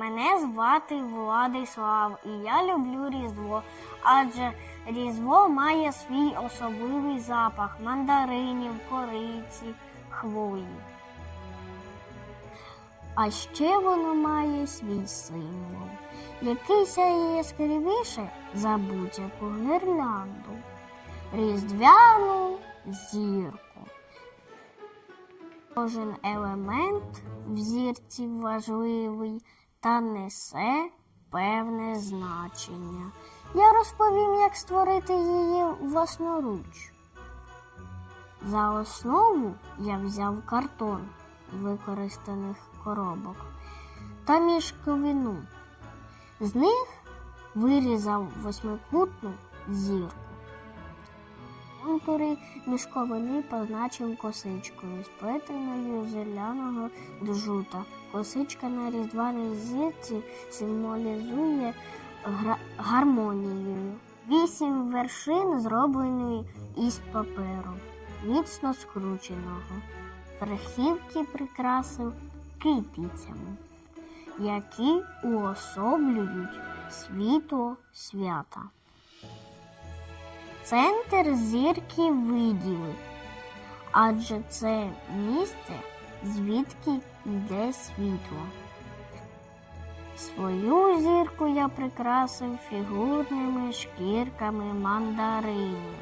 Мене звати Владислав, і я люблю Різдво, адже Різдво має свій особливий запах мандаринів, кориці, хвої. А ще воно має свій символ, який сяє яскравіше за будь-яку гірлянду. Різдвяну зірку. Кожен елемент в зірці важливий та несе певне значення. Я розповім, як створити її власноруч. За основу я взяв картон використаних коробок та мішковину. З них вирізав восьмикутну зірку. Контури мішковини позначив косичкою, сплетеною зеляного джута. Косичка на різдвяній зірці символізує гармонією. Вісім вершин зроблені із паперу, міцно скрученого. Верхівки прикрасив китицями, які уособлюють світло свята. Центр зірки виділив, адже це місце, звідки йде світло. Свою зірку я прикрасив фігурними шкірками мандаринів,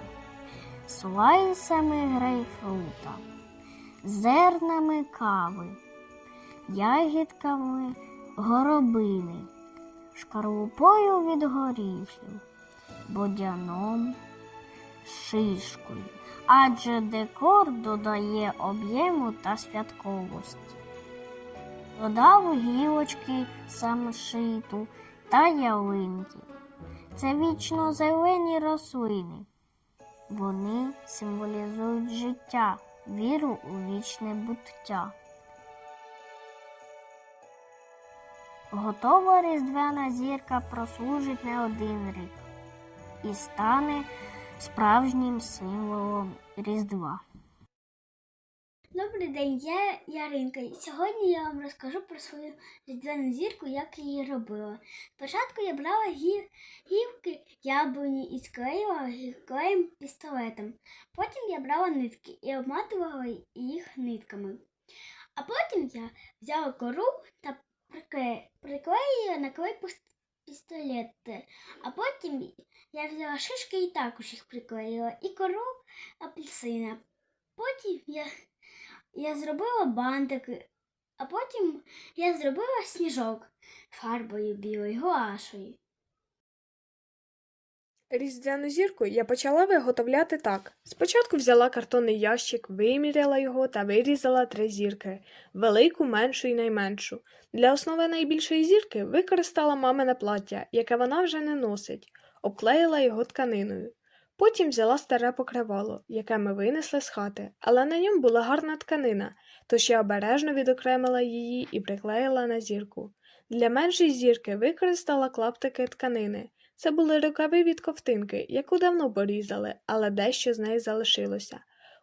слайсами грейпфрута, зернами кави, ягідками горобини, шкарлупою від горіхів, бодяном, шишкою, адже декор додає об'єму та святковості. Додав гілочки самшиту та ялинки. Це вічно зелені рослини. Вони символізують життя, віру у вічне буття. Готова різдвяна зірка прослужить не один рік і стане справжнім символом Різдва. Добрий день, я Яринка. Сьогодні я вам розкажу про свою різдвяну зірку, як її робила. Спочатку я брала гі- гілки яблуні і склеїла клеєм пістолетом. Потім я брала нитки і обматувала їх нитками. А потім я взяла кору та прикле- приклеїла на клей пус- пістолет. А потім я взяла шишки і також їх приклеїла. І кору апельсина. Потім я я зробила бантики, а потім я зробила сніжок фарбою білою гуашою. Різдвяну зірку я почала виготовляти так. Спочатку взяла картонний ящик, виміряла його та вирізала три зірки велику, меншу і найменшу. Для основи найбільшої зірки використала мамине плаття, яке вона вже не носить, обклеїла його тканиною. Потім взяла старе покривало, яке ми винесли з хати, але на ньому була гарна тканина, тож я обережно відокремила її і приклеїла на зірку. Для меншої зірки використала клаптики тканини. Це були рукави від ковтинки, яку давно порізали, але дещо з неї залишилося.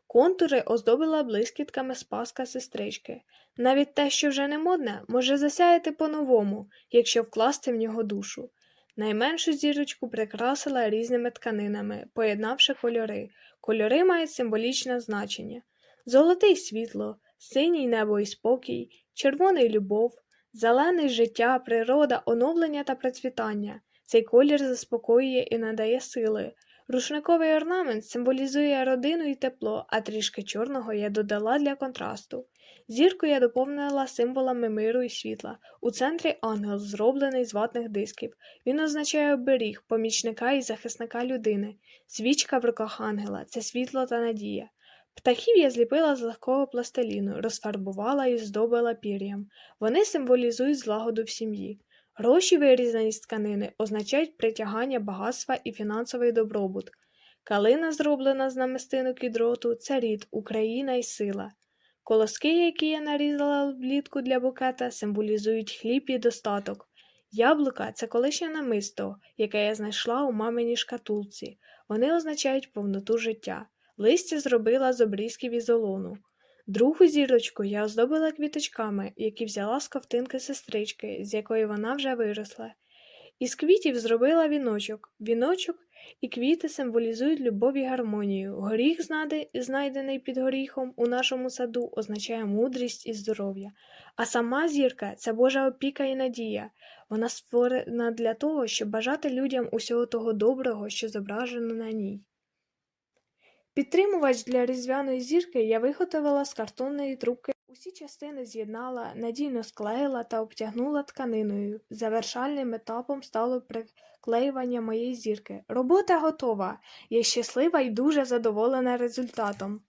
Контури оздобила блискітками з паска сестрички. Навіть те, що вже не модне, може засяяти по-новому, якщо вкласти в нього душу. Найменшу зірочку прикрасила різними тканинами, поєднавши кольори. Кольори мають символічне значення: золотий світло, синій небо і спокій, червоний любов, зелений життя, природа, оновлення та процвітання. Цей колір заспокоює і надає сили. Рушниковий орнамент символізує родину і тепло, а трішки чорного я додала для контрасту. Зірку я доповнила символами миру і світла. У центрі ангел, зроблений з ватних дисків. Він означає оберіг, помічника і захисника людини. Свічка в руках ангела це світло та надія. Птахів я зліпила з легкого пластиліну, розфарбувала і здобила пір'ям. Вони символізують злагоду в сім'ї. Гроші, вирізані з тканини, означають притягання багатства і фінансовий добробут. Калина, зроблена з намистинок і дроту, це рід, Україна і сила. Колоски, які я нарізала влітку для букета, символізують хліб і достаток. Яблука це колишнє намисто, яке я знайшла у маминій шкатулці. Вони означають повноту життя. Листя зробила з обрізків ізолону. Другу зірочку я оздобила квіточками, які взяла з ковтинки сестрички, з якої вона вже виросла. Із квітів зробила віночок. Віночок і квіти символізують любов і гармонію. Горіх, знайдений під горіхом у нашому саду, означає мудрість і здоров'я. А сама зірка це Божа опіка і надія. Вона створена для того, щоб бажати людям усього того доброго, що зображено на ній. Підтримувач для різдвяної зірки я виготовила з картонної трубки. Усі частини з'єднала, надійно склеїла та обтягнула тканиною. Завершальним етапом стало приклеювання моєї зірки. Робота готова. Я щаслива і дуже задоволена результатом.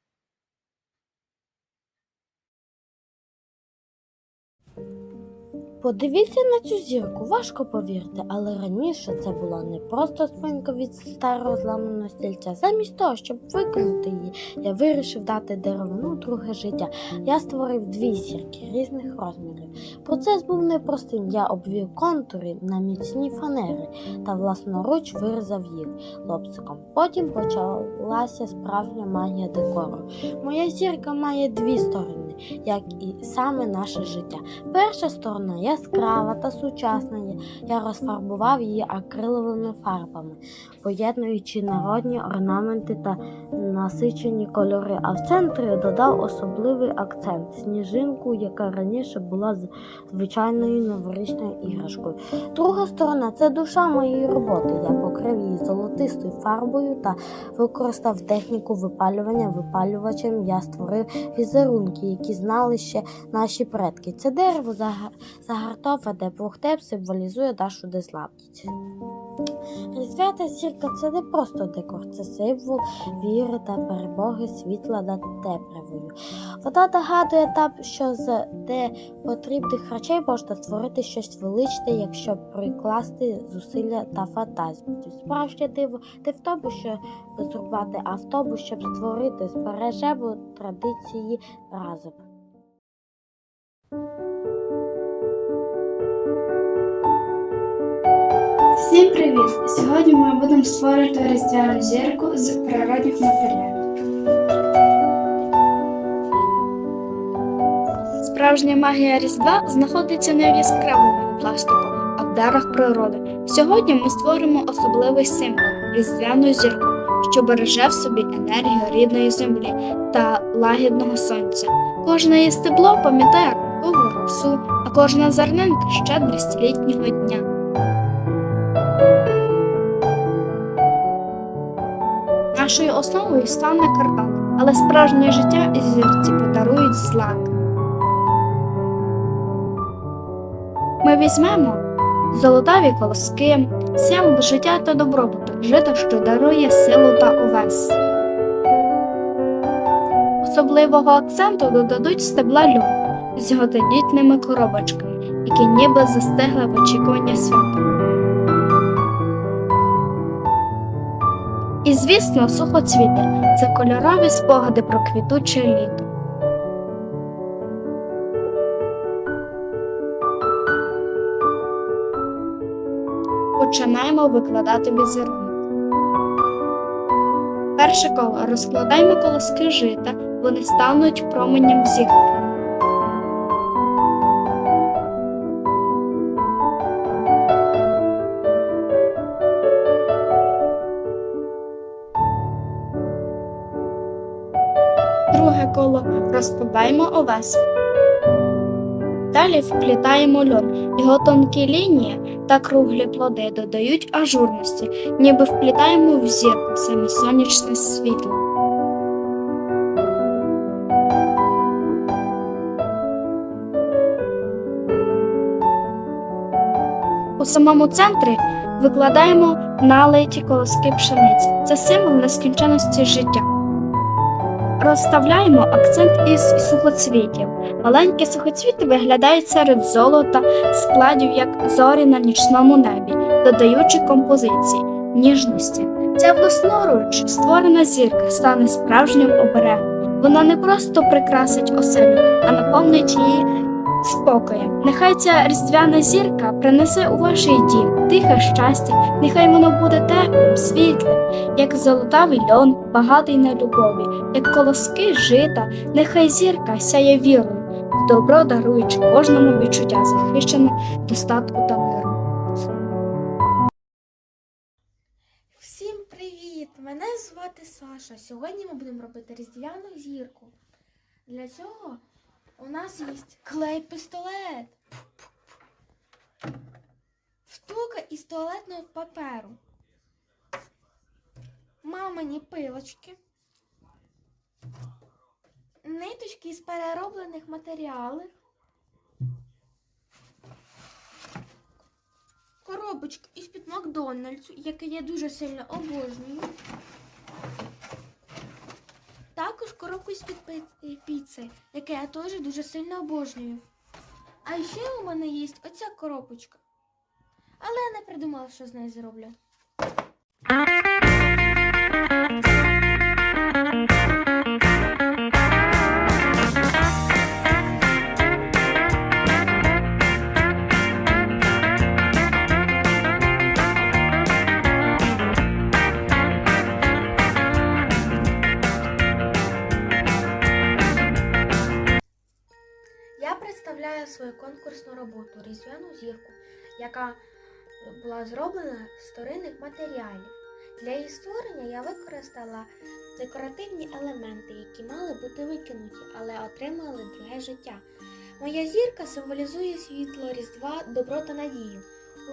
Подивіться на цю зірку, важко повірити, але раніше це була не просто спинка від старого зламаного стільця. Замість того, щоб виконати її, я вирішив дати деревину друге життя. Я створив дві зірки різних розмірів. Процес був непростим. Я обвів контури на міцні фанери та власноруч вирізав їх лобциком. Потім почалася справжня магія декору. Моя зірка має дві сторони, як і саме наше життя. Перша сторона яскрава та сучасна. Я розфарбував її акриловими фарбами, поєднуючи народні орнаменти та насичені кольори. А в центрі додав особливий акцент сніжинку, яка раніше була звичайною новорічною іграшкою. Друга сторона це душа моєї роботи. Я покрив її золотистою фарбою та використав техніку випалювання випалювачем. Я створив візерунки, які знали ще наші предки. Це дерево зага- де бухтеп символізує нашу незламність. Різдвята зірка це не просто декор, це символ віри та перемоги світла над темрявою. Вона нагадує нам, що з непотрібних речей можна створити щось величне, якщо прикласти зусилля та фантазію. Справжнє диво не в тому, що зрубати, а в тому, щоб створити збережемо традиції разом. Всім привіт! Сьогодні ми будемо створити різдвяну зірку з природних матеріалів. Справжня магія Різдва знаходиться не в яскравому пластику, а в дарах природи. Сьогодні ми створимо особливий символ різдвяну зірку, що береже в собі енергію рідної землі та лагідного сонця. Кожне її стебло пам'ятає ранкову росу, а кожна зернинка щедрість літнього дня. Нашою основою стане кардал, але справжнє життя і зірці подарують злак. Ми візьмемо золотаві колоски, символ життя та добробуту, жита, що дарує силу та увесь. Особливого акценту додадуть стебла льону з його тендітними коробочками, які ніби застигли в очікування свята. І, звісно, сухоцвіти це кольорові спогади про квітуче літо. Починаємо викладати візерунок. Перше коло розкладаємо колоски жита, вони стануть променем зірки. Розкладаємо овес. Далі вплітаємо льон. Його тонкі лінії та круглі плоди додають ажурності, ніби вплітаємо в зірку саме сонячне світло. У самому центрі викладаємо налиті колоски пшениці. Це символ нескінченності життя. Розставляємо акцент із сухоцвітів. Маленькі сухоцвіти виглядають серед золота, складів, як зорі на нічному небі, додаючи композиції, ніжності. Ця власноруч створена зірка стане справжнім оберегом. Вона не просто прикрасить оселю, а наповнить її спокоєм. Нехай ця різдвяна зірка принесе у ваш дім тихе щастя, нехай воно буде теплим, світлим, як золотавий льон, багатий на любові, як колоски жита, нехай зірка сяє вірою, в добро даруючи кожному відчуття захищеного достатку та миру. Всім привіт! Мене звати Саша. Сьогодні ми будемо робити різдвяну зірку. Для цього у нас є клей-пістолет, втулка із туалетного паперу, мамині пилочки, ниточки з перероблених матеріалів, коробочку із-під Макдональдсу, який я дуже сильно обожнюю. Також коробку з-під піци, яке я теж дуже сильно обожнюю. А ще у мене є оця коробочка. Але я не придумала, що з нею зроблю. Я свою конкурсну роботу Різдвяну зірку, яка була зроблена з вторинних матеріалів. Для її створення я використала декоративні елементи, які мали бути викинуті, але отримали друге життя. Моя зірка символізує світло Різдва, добро та надію.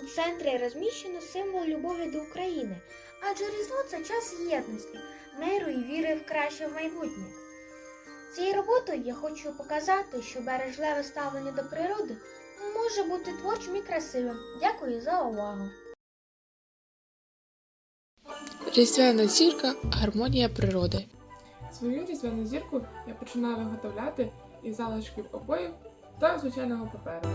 У центрі розміщено символ любові до України, адже Різдво це час єдності, миру і віри в краще в майбутнє. Цією роботою я хочу показати, що бережливе ставлення до природи може бути творчим і красивим. Дякую за увагу. Різдвяна зірка гармонія природи. Свою різдвяну зірку я починаю виготовляти із залишків обоїв та звичайного паперу.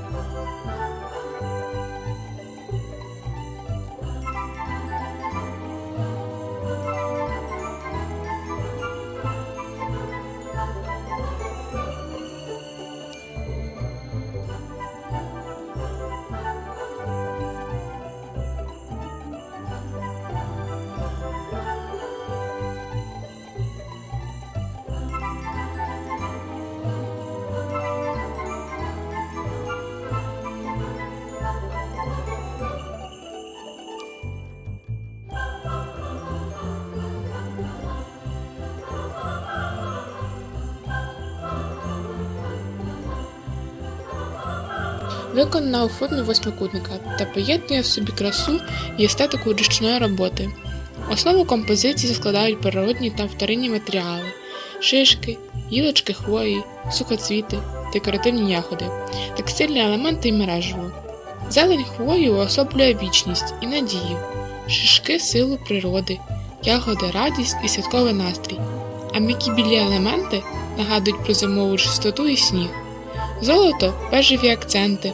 Виконана у формі восьмикутника та поєднує в собі красу і естетику ручної роботи. Основу композиції складають природні та вторинні матеріали, шишки, гілочки хвої, сухоцвіти, декоративні ягоди, текстильні елементи і мережево. Зелень хвої уособлює вічність і надію, шишки силу природи, ягоди радість і святковий настрій, а м'які білі елементи нагадують про зимову чистоту і сніг. Золото бежеві акценти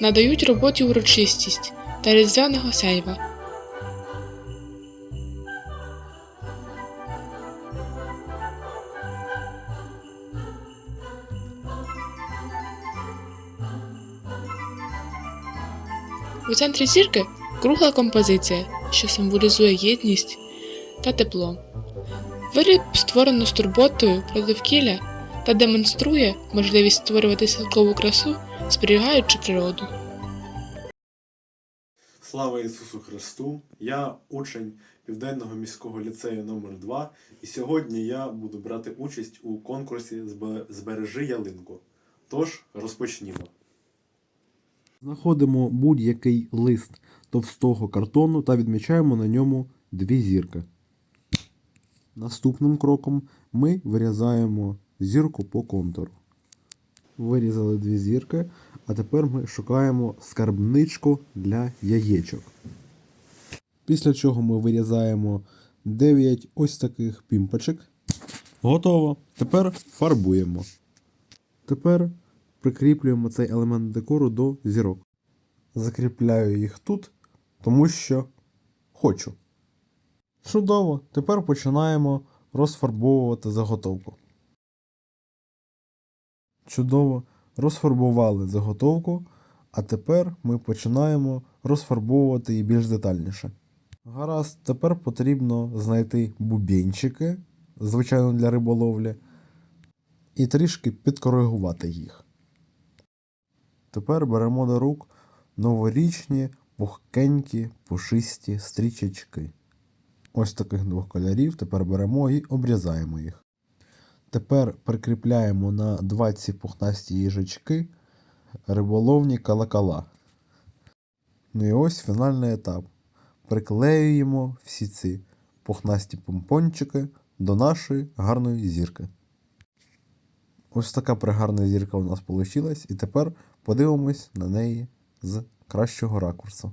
надають роботі урочистість та різдвяного сяйва. У центрі зірки кругла композиція, що символізує єдність та тепло. Виріб створено з турботою про довкілля та демонструє можливість створювати святкову красу, зберігаючи природу. Слава Ісусу Христу! Я учень Південного міського ліцею номер 2 і сьогодні я буду брати участь у конкурсі Збережи ялинку. Тож розпочнімо. Знаходимо будь-який лист товстого картону та відмічаємо на ньому дві зірки. Наступним кроком ми вирізаємо зірку по контуру. Вирізали дві зірки, а тепер ми шукаємо скарбничку для яєчок. Після чого ми вирізаємо 9 ось таких пімпочок. Готово. Тепер фарбуємо. Тепер прикріплюємо цей елемент декору до зірок. Закріпляю їх тут, тому що хочу. Чудово! Тепер починаємо розфарбовувати заготовку. Чудово! розфарбували заготовку, а тепер ми починаємо розфарбовувати її більш детальніше. Гаразд, тепер потрібно знайти бубінчики, звичайно для риболовлі, і трішки підкоригувати їх. Тепер беремо до рук новорічні, пухкенькі, пушисті стрічечки. Ось таких двох кольорів тепер беремо і обрізаємо їх. Тепер прикріпляємо на два ці пухнасті їжачки риболовні калакала. Ну і ось фінальний етап. Приклеюємо всі ці пухнасті помпончики до нашої гарної зірки. Ось така пригарна зірка у нас вийшла, і тепер подивимось на неї з кращого ракурсу.